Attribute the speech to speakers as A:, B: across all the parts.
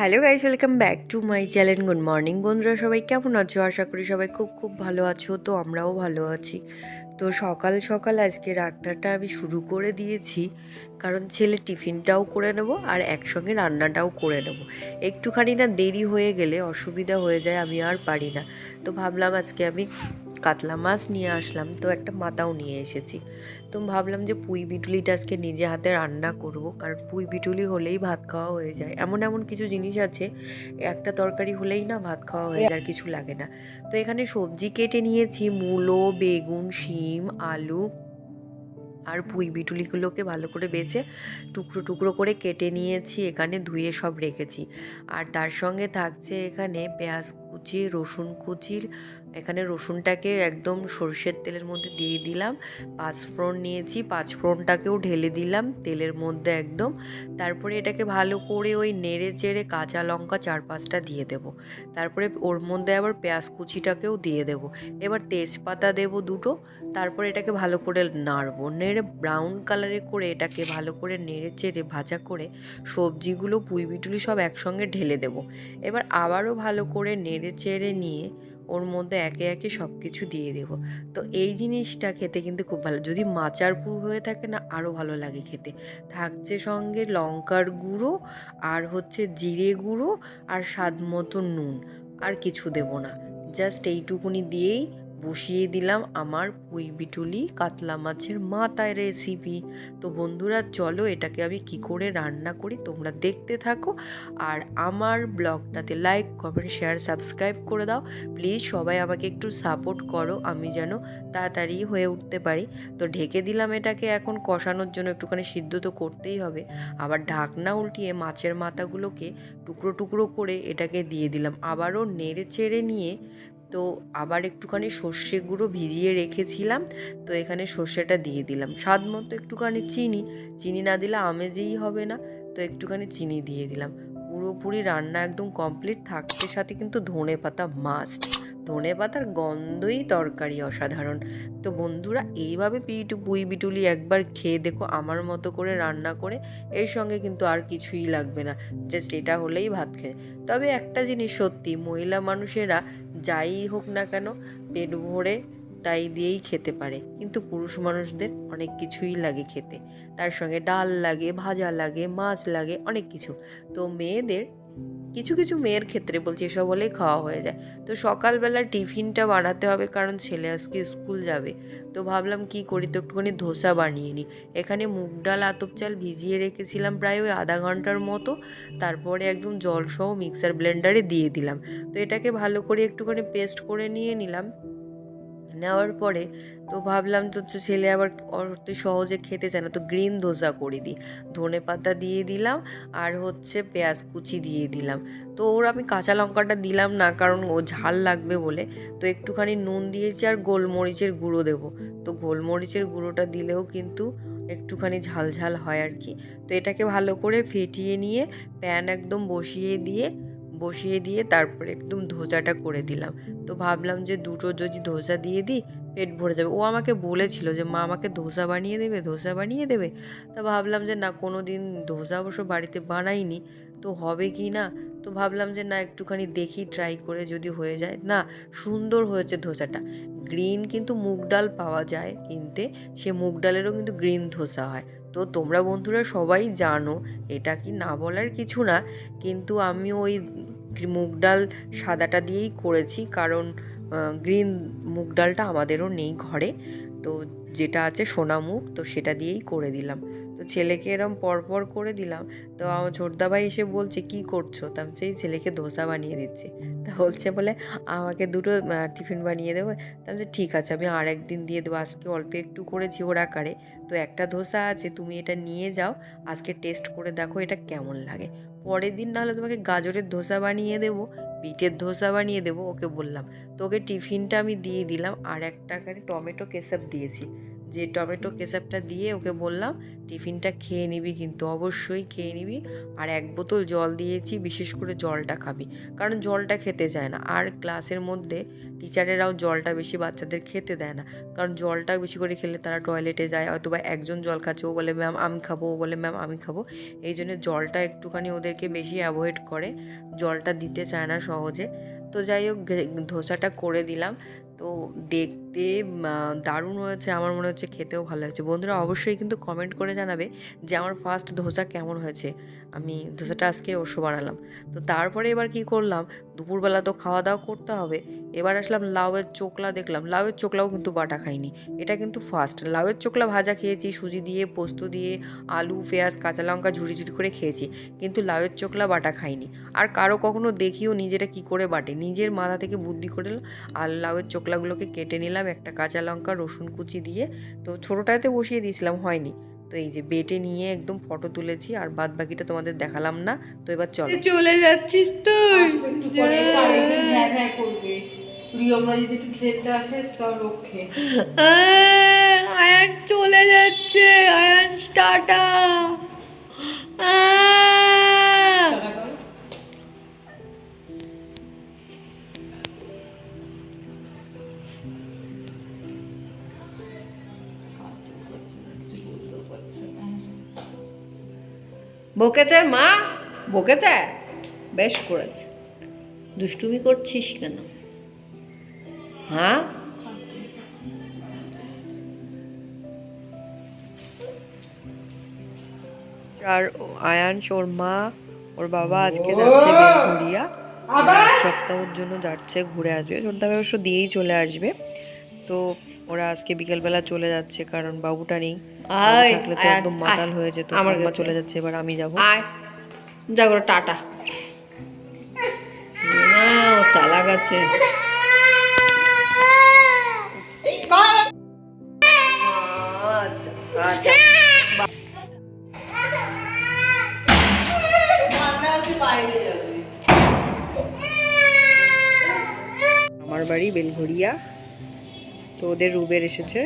A: Hello guys welcome back to my channel good morning বন্ধুরা, সবাই কেমন আছো? আশা করি সবাই খুব খুব ভালো আছো, তো আমরাও ভালো আছি। তো সকাল সকাল আজকে রান্নাটা আমি শুরু করে দিয়েছি, কারণ ছেলে টিফিনটাও করে নেব আর একসঙ্গে রান্নাটাও করে নেব। একটুখানি না দেরি হয়ে গেলে অসুবিধা হয়ে যায়, আমি আর পারি না। তো ভাবলাম আজকে আমি কাতলা মাছ নিয়ে আসলাম, তো একটা মাথাও নিয়ে এসেছি। তো ভাবলাম যে পুঁই বিটুলিটা আজকে নিজে হাতে রান্না করব, কারণ পুঁই বিটুলি হলেই ভাত খাওয়া হয়ে যায়। এমন এমন কিছু জিনিস আছে, একটা তরকারি হলেই না ভাত খাওয়া হয়ে যায়, কিছু লাগে না। তো এখানে সবজি কেটে নিয়েছি, মূলো, বেগুন, শিম, আলু আর পুঁই বিটুলিগুলোকে ভালো করে বেছে টুকরো টুকরো করে কেটে নিয়েছি, এখানে ধুয়ে সব রেখেছি। আর তার সঙ্গে থাকছে এখানে পেঁয়াজ কুচি, রসুন কুচির এখানে রসুনটাকে একদম সর্ষের তেলের মধ্যে দিয়ে দিলাম। পাঁচফোড়ন নিয়েছি পাঁচফোড়নটাকেও ঢেলে দিলাম তেলের মধ্যে একদম। তারপরে এটাকে ভালো করে ওই নেড়ে চেড়ে কাঁচা লঙ্কা চার পাঁচটা দিয়ে দেব। তারপরে ওর মধ্যে আবার পেঁয়াজ কুচিটাকেও দিয়ে দেব। এবার তেজপাতা দেব দুটো, তারপরে এটাকে ভালো করে নাড়বো। নেড়ে ব্রাউন কালারে করে এটাকে ভালো করে নেড়ে চেড়ে ভাজা করে সবজিগুলো, পুঁই বিটুলি সব একসঙ্গে ঢেলে দেব। এবার আবারও ভালো করে নেড়ে চেড়ে নিয়ে ওর মধ্যে একে একে সব কিছু দিয়ে দেবো। তো এই জিনিসটা খেতে কিন্তু খুব ভালো। যদি মাচার পুর হয়ে থাকে না আরও ভালো লাগে খেতে। থাকছে সঙ্গে লঙ্কার গুঁড়ো আর হচ্ছে জিরে গুঁড়ো আর স্বাদ মতো নুন। আর কিছু দেব না। জাস্ট এইটুকুনি দিয়েই বসিয়ে দিলাম আমার পুঁই বিটুলি কাতলা মাছের মাথায় রেসিপি তো বন্ধুরা, চলো এটাকে আমি কি করে রান্না করি তোমরা দেখতে থাকো। আর আমার ব্লগটাতে লাইক কমেন্ট শেয়ার সাবস্ক্রাইব করে দাও। প্লিজ সবাই আমাকে একটু সাপোর্ট করো, আমি যেন তাড়াতাড়ি হয়ে উঠতে পারি। তো ঢেকে দিলাম এটাকে, এখন কষানোর জন্য একটুখানি সিদ্ধ তো করতেই হবে। আবার ঢাকনা উল্টিয়ে মাছের মাথাগুলোকে টুকরো টুকরো করে এটাকে দিয়ে দিলাম। আবারও নেড়ে চেড়ে নিয়ে তো আবার একটুখানি সর্ষে গুঁড়ো ভিজিয়ে রেখেছিলাম, তো এখানে সর্ষেটা দিয়ে দিলাম। স্বাদ মতো একটুখানি চিনি চিনি না দিলে আমেজেই হবে না, তো একটুখানি চিনি দিয়ে দিলাম। পুরোপুরি রান্না একদম কমপ্লিট, থাকতে সাথে কিন্তু ধনে পাতা মাস্ট ধনে পাতার গন্ধই তরকারি অসাধারণ। তো বন্ধুরা, এইভাবে পিটু পুই বিটুলি একবার খেয়ে দেখো, আমার মতো করে রান্না করে, এর সঙ্গে কিন্তু আর কিছুই লাগবে না। জাস্ট এটা হলেই ভাত খেয়ে। তবে একটা জিনিস সত্যি, মহিলা মানুষেরা যাই হোক না কেন, পেট ভরে তাই দিয়েই খেতে পারে। কিন্তু পুরুষ মানুষদের অনেক কিছুই লাগে খেতে। তার সঙ্গে ডাল লাগে, ভাজা লাগে, মাছ লাগে, অনেক কিছু। তো মেয়েদের কিছু কিছু মেয়ের ক্ষেত্রে বলছি, এসব হলেই খাওয়া হয়ে যায়। তো সকালবেলা টিফিনটা বানাতে হবে, কারণ ছেলে আজকে স্কুল যাবে। তো ভাবলাম কি করি, তো একটুখানি ধোসা বানিয়ে নিই। এখানে মুগ ডাল, আতপ চাল ভিজিয়ে রেখেছিলাম প্রায় ওই আধা ঘণ্টার মতো। তারপরে একদম জলসহ মিক্সার ব্লেন্ডারে দিয়ে দিলাম। তো এটাকে ভালো করে একটুখানি পেস্ট করে নিয়ে নিলাম। নেওয়ার পরে তো ভাবলাম তো ছেলে আবার অত সহজে খেতে চায় না, তো গ্রিন ধোসা করে দিই। ধনে পাতা দিয়ে দিলাম আর হচ্ছে পেঁয়াজ কুচি দিয়ে দিলাম। তো ওর আমি কাঁচা লঙ্কাটা দিলাম না, কারণ ও ঝাল লাগবে বলে। তো একটুখানি নুন দিয়েছি আর গোলমরিচের গুঁড়ো দেবো। তো গোলমরিচের গুঁড়োটা দিলেও কিন্তু একটুখানি ঝাল ঝাল হয় আর কি। তো এটাকে ভালো করে ফেটিয়ে নিয়ে, প্যান একদম বসিয়ে দিয়ে বসিয়ে দিয়ে তারপরে একদম ধোসাটা করে দিলাম। তো ভাবলাম যে দুটো যদি ধোসা দিয়ে দিই, পেট ভরে যাবে। ও আমাকে বলেছিল যে, মা, আমাকে ধোসা বানিয়ে দেবে ধোসা বানিয়ে দেবে? তা ভাবলাম যে, না কোনো দিন ধোসা অবশ্য বাড়িতে বানাইনি, তো হবে কি না? তো ভাবলাম যে, না, একটুখানি দেখি ট্রাই করে যদি হয়ে যায়। না, সুন্দর হয়েছে ধোসাটা গ্রিন কিন্তু মুগ ডাল পাওয়া যায় কিনতে, সে মুগ ডালেরও কিন্তু গ্রিন ধোসা হয়। তো তোমরা বন্ধুরা সবাই জানো, এটা কি না বলার কিছু না, কিন্তু আমি ওই মুগ ডাল সাদাটা দিয়েই করেছি কারণ গ্রিন মুগ ডালটা আমাদেরও নেই ঘরে। তো যেটা আছে সোনা মুগ তো সেটা দিয়েই করে দিলাম। তো ছেলেকে এরম পরপর করে দিলাম। তো আমার ছোটদাভাই এসে বলছে, কি করছ? তা সেই ছেলেকে ধোসা বানিয়ে দিচ্ছি। তা বলছে, বলে আমাকে দুটো টিফিন বানিয়ে দেবো? তা বলছে, ঠিক আছে, আমি আর একদিন দিয়ে দেবো। আজকে অল্প একটু করেছি ওর আকারে। তো একটা ধোসা আছে, তুমি এটা নিয়ে যাও। আজকে টেস্ট করে দেখো এটা কেমন লাগে। পরের দিন নাহলে তোমাকে গাজরের ধোসা বানিয়ে দেবো, বিটের ধোসা বানিয়ে দেবো, ওকে বললাম। তো ওকে টিফিনটা আমি দিয়ে দিলাম। আর একটা টমেটো কেচাপ দিয়েছি। যে টমেটো কেচাপটা দিয়ে ওকে বললাম, টিফিনটা খেয়ে নিবি কিন্তু, অবশ্যই খেয়ে নিবি। আর এক বোতল জল দিয়েছি, বিশেষ করে জলটা খাবি। কারণ জলটা খেতে চায় না। আর ক্লাসের মধ্যে টিচারেরাও জলটা বেশি বাচ্চাদের খেতে দেয় না। কারণ জলটা বেশি করে খেলে তারা টয়লেটে যায় হয়তো বা একজন জল খাচ্ছে, ও বলে, ম্যাম, আমি খাব। ও বলে, ম্যাম, আমি খাব। এই জন্য জলটা একটুখানি ওদেরকে বেশি অ্যাভয়েড করে। জলটা দিতে চায় না সহজে। তো যাই হোক ধোসাটা করে দিলাম। তো দেখতে দারুণ হয়েছে। আমার মনে হচ্ছে খেতেও ভালো হয়েছে বন্ধুরা অবশ্যই কিন্তু কমেন্ট করে জানাবে যে আমার ফার্স্ট ধোসা কেমন হয়েছে। আমি ধোসাটা আজকে ওষু বানালাম। তো তারপরে এবার কি করলাম? দুপুরবেলা তো খাওয়া দাওয়া করতে হবে। এবার আসলাম লাউয়ের চোকলা দেখলাম। লাউয়ের চোকলাও কিন্তু বাটা খাইনি। এটা কিন্তু ফার্স্ট লাউয়ের চোকলা ভাজা খেয়েছি, সুজি দিয়ে, পোস্ত দিয়ে, আলু, পেঁয়াজ, কাঁচা লঙ্কা ঝুড়ি ঝুড়ি করে খেয়েছি। কিন্তু লাউয়ের চোকলা বাটা খাইনি। আর কারও কখনো দেখিও নিজেরা কি করে বাটে। নিজের মাথা থেকে বুদ্ধি করে আর লাউয়ের চোকলাগুলোকে কেটে নিলাম, একটা কাঁচা লঙ্কা, রসুন কুচি দিয়ে। তো ছোটোটাতে বসিয়ে দিয়েছিলাম, হয়নি। তো এই যে বেটে নিয়ে একদম ফটো তুলেছি আর বাদ বাকিটা তোমাদের দেখালাম না। তো এবার চলো।
B: চলে যাচ্ছিস তুই।
C: একটু পরে ভ্যা করবে। প্রিয়মরা যদি একটু খেলতে আসে তাও রক্ষে।
B: আয়ান চলে যাচ্ছে আয়ান টাটা বকেছে মা? বকেছে? বেশ করেছে। দুষ্টুমি করছিস কেন? হ্যাঁ?
A: আর আয়ানস ওর মা ওর বাবা আজকে যাচ্ছে এক সপ্তাহের জন্য যাচ্ছে ঘুরে আসবে। সন্ধ্যাবে অবশ্য দিয়েই চলে আসবে। তো ওরা আজকে বিকেলবেলা চলে যাচ্ছে কারণ বাবুটা নেই। থাকলে তো একদম মাতাল হয়ে যেত।
B: আমার
A: চলে যাচ্ছে এবার আমি যাব।
B: আয় যা টাটা। না ও চালা গেছে
A: আমার বাড়ি বেলঘরিয়া তো ওদের রুবের এসেছে।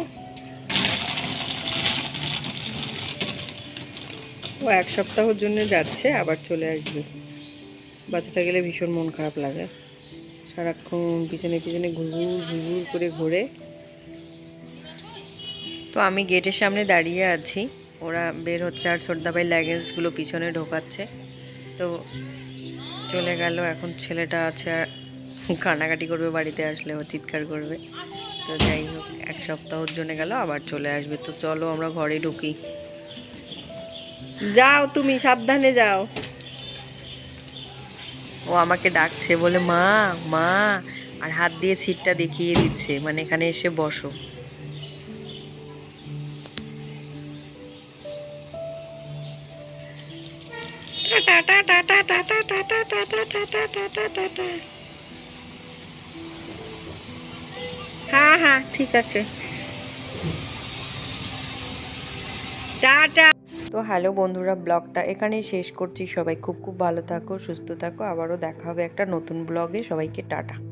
A: ও এক সপ্তাহর জন্য যাচ্ছে, আবার চলে আসবে। বাচ্চাটা গেলে ভীষণ মন খারাপ লাগে। সারাক্ষণ পিছনে পিছনে ঘুরঘুর ঘুরঘুর করে ঘোরে। তো আমি গেটের সামনে দাঁড়িয়ে আছি। ওরা বের হচ্ছে আর ছোটদাবাই ল্যাগেন্সগুলো পিছনে ঢোকাচ্ছে। তো চলে গেল, এখন ছেলেটা আছে আর কানাকাটি করবে, বাড়িতে আসলে ও চিৎকার করবে। তো যাই হোক এক সপ্তাহর জন্য গেল আবার চলে আসবে তো চলো আমরা ঘরে ঢুকি
B: যাও তুমি সাবধানে যাও
A: ও আমাকে ডাকছে বলে মা মা আর হাত দিয়ে সিটটা দেখিয়ে দিচ্ছে মানে এখানে এসে বসো
B: হ্যাঁ হ্যাঁ ঠিক আছে। টাটা।
A: তো হ্যালো বন্ধুরা, ব্লগটা এখানেই শেষ করছি। সবাই খুব খুব ভালো থাকো, সুস্থ থাকো। আবারও দেখা হবে একটা নতুন ব্লগে। সবাইকে টাটা।